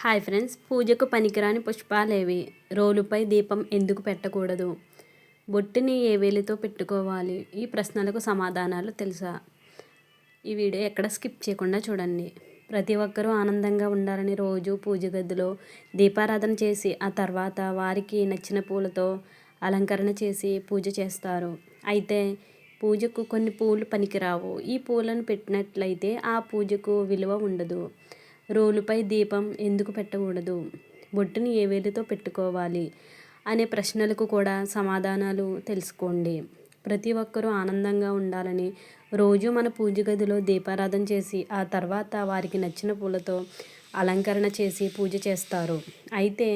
Hi friends పూజకు పనికిరాని పుష్పాలేవి. రోలుపై దీపం ఎందుకు పెట్టకూడదు? బొట్టిని ఏ వేలితో పెట్టుకోవాలి? ఈ ప్రశ్నలకు సమాధానాలు తెలుసా? ఈ వీడియో ఎక్కడ స్కిప్ చేయకుండా చూడండి. ప్రతి ఒక్కరూ ఆనందంగా ఉండాలని రోజు పూజ గదిలో దీపారాధన చేసి ఆ తర్వాత వారికి నచ్చిన పూలతో అలంకరణ చేసి పూజ చేస్తారు. అయితే పూజకు కొన్ని పూలు పనికిరావు. ఈ పూలను పెట్టినట్లయితే ఆ పూజకు విలువ ఉండదు. రోలుపై దీపం ఎందుకు పెట్టకూడదు? బొట్టుని ఏ వేలితో పెట్టుకోవాలి? అనే ప్రశ్నలకు కూడా సమాధానాలు తెలుసుకోండి. ప్రతి ఒక్కరూ ఆనందంగా ఉండాలని రోజు మన పూజ గదిలో దీపారాధన చేసి ఆ తర్వాత వారికి నచ్చిన పూలతో అలంకరణ చేసి పూజ చేస్తారు. అయితే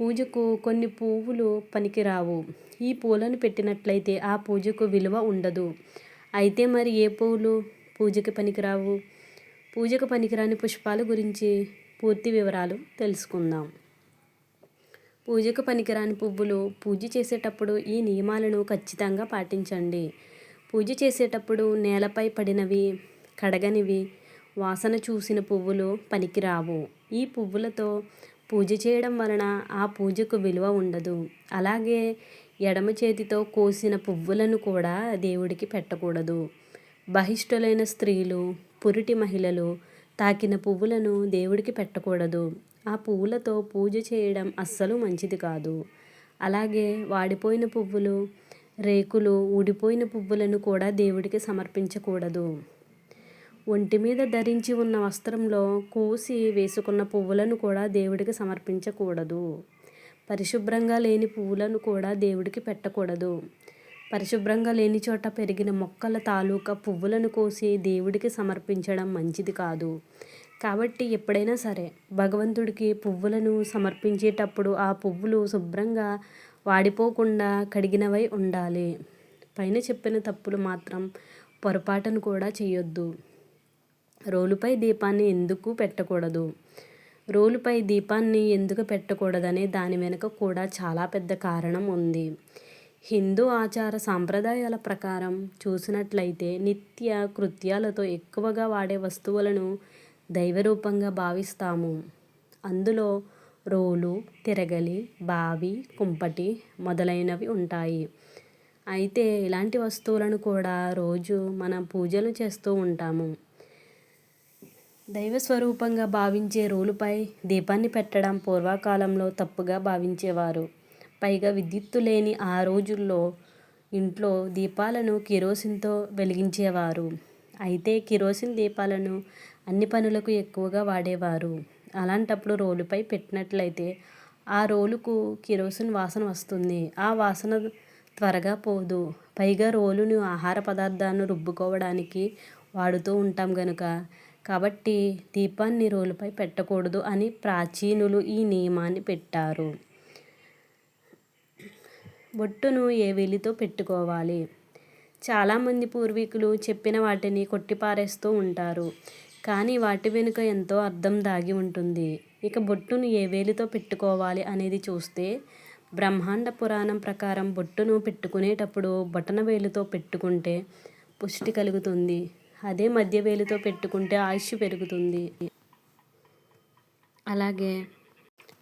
పూజకు కొన్ని పువ్వులు పనికిరావు. ఈ పూలను పెట్టినట్లయితే ఆ పూజకు విలువ ఉండదు. అయితే మరి ఏ పువ్వులు పూజకి పనికిరావు? పూజకు పనికిరాని పుష్పాల గురించి పూర్తి వివరాలు తెలుసుకుందాం. పూజకు పనికిరాని పువ్వులు పూజ చేసేటప్పుడు ఈ నియమాలను ఖచ్చితంగా పాటించండి. పూజ చేసేటప్పుడు నేలపై పడినవి కడగనివి వాసన చూసిన పువ్వులు పనికిరావు. ఈ పువ్వులతో పూజ చేయడం వలన ఆ పూజకు విలువ ఉండదు. అలాగే ఎడమ చేతితో కోసిన పువ్వులను కూడా దేవుడికి పెట్టకూడదు. బహిష్టులైన స్త్రీలు పురిటి మహిళలు తాకిన పువ్వులను దేవుడికి పెట్టకూడదు. ఆ పువ్వులతో పూజ చేయడం అస్సలు మంచిది కాదు. అలాగే వాడిపోయిన పువ్వులు రేకులు ఊడిపోయిన పువ్వులను కూడా దేవుడికి సమర్పించకూడదు. ఒంటి మీద ధరించి ఉన్న వస్త్రంలో కోసి వేసుకున్న పువ్వులను కూడా దేవుడికి సమర్పించకూడదు. పరిశుభ్రంగా లేని పువ్వులను కూడా దేవుడికి పెట్టకూడదు. పరిశుభ్రంగా లేని చోట పెరిగిన మొక్కల తాలూకా పువ్వులను కోసి దేవుడికి సమర్పించడం మంచిది కాదు. కాబట్టి ఎప్పుడైనా సరే భగవంతుడికి పువ్వులను సమర్పించేటప్పుడు ఆ పువ్వులు శుభ్రంగా వాడిపోకుండా కడిగినవై ఉండాలి. పైన చెప్పిన తప్పులు మాత్రం పొరపాటును కూడా చేయొద్దు. రోలుపై దీపాన్ని ఎందుకు పెట్టకూడదు? రోలుపై దీపాన్ని ఎందుకు పెట్టకూడదనే దాని వెనుక కూడా చాలా పెద్ద కారణం ఉంది. హిందూ ఆచార సాంప్రదాయాల ప్రకారం చూసినట్లయితే నిత్య కృత్యాలతో ఎక్కువగా వాడే వస్తువులను దైవరూపంగా భావిస్తాము. అందులో రోలు తిరగలి బావి కుంపటి మొదలైనవి ఉంటాయి. అయితే ఇలాంటి వస్తువులను కూడా రోజు మనం పూజలు చేస్తూ ఉంటాము. దైవ స్వరూపంగా భావించే రోలుపై దీపాన్ని పెట్టడం పూర్వకాలంలో తప్పుగా భావించేవారు. పైగా విద్యుత్తు లేని ఆ రోజుల్లో ఇంట్లో దీపాలను కిరోసిన్తో వెలిగించేవారు. అయితే కిరోసిన్ దీపాలను అన్ని పనులకు ఎక్కువగా వాడేవారు. అలాంటప్పుడు రోలుపై పెట్టినట్లయితే ఆ రోలుకు కిరోసిన్ వాసన వస్తుంది. ఆ వాసన త్వరగా పోదు. పైగా రోలును ఆహార పదార్థాలను రుబ్బుకోవడానికి వాడుతూ ఉంటాం గనుక. కాబట్టి దీపాన్ని రోలుపై పెట్టకూడదు అని ప్రాచీనులు ఈ నియమాన్ని పెట్టారు. బొట్టును ఏ వేలితో పెట్టుకోవాలి? చాలామంది పూర్వీకులు చెప్పిన వాటిని కొట్టిపారేస్తూ ఉంటారు. కానీ వాటి వెనుక ఎంతో అర్థం దాగి ఉంటుంది. ఇక బొట్టును ఏ వేలితో పెట్టుకోవాలి అనేది చూస్తే బ్రహ్మాండ పురాణం ప్రకారం బొట్టును పెట్టుకునేటప్పుడు బొటన వేలుతో పెట్టుకుంటే పుష్టి కలుగుతుంది. అదే మధ్య వేలుతో పెట్టుకుంటే ఆయుష్ పెరుగుతుంది. అలాగే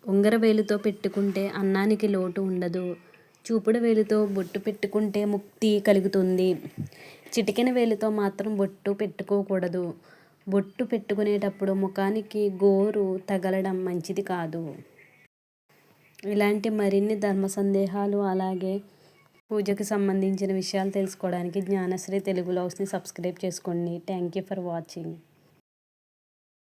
ఉంగరవేలుతో పెట్టుకుంటే అన్నానికి లోటు ఉండదు. చూపుడు వేలుతో బొట్టు పెట్టుకుంటే ముక్తి కలుగుతుంది. చిటికెన వేలుతో మాత్రం బొట్టు పెట్టుకోకూడదు. బొట్టు పెట్టుకునేటప్పుడు ముఖానికి గోరు తగలడం మంచిది కాదు. ఇలాంటి మరిన్ని ధర్మ సందేహాలు అలాగే పూజకు సంబంధించిన విషయాలు తెలుసుకోవడానికి జ్ఞానశ్రీ తెలుగు లవ్స్ని సబ్స్క్రైబ్ చేసుకోండి. Thank you for watching.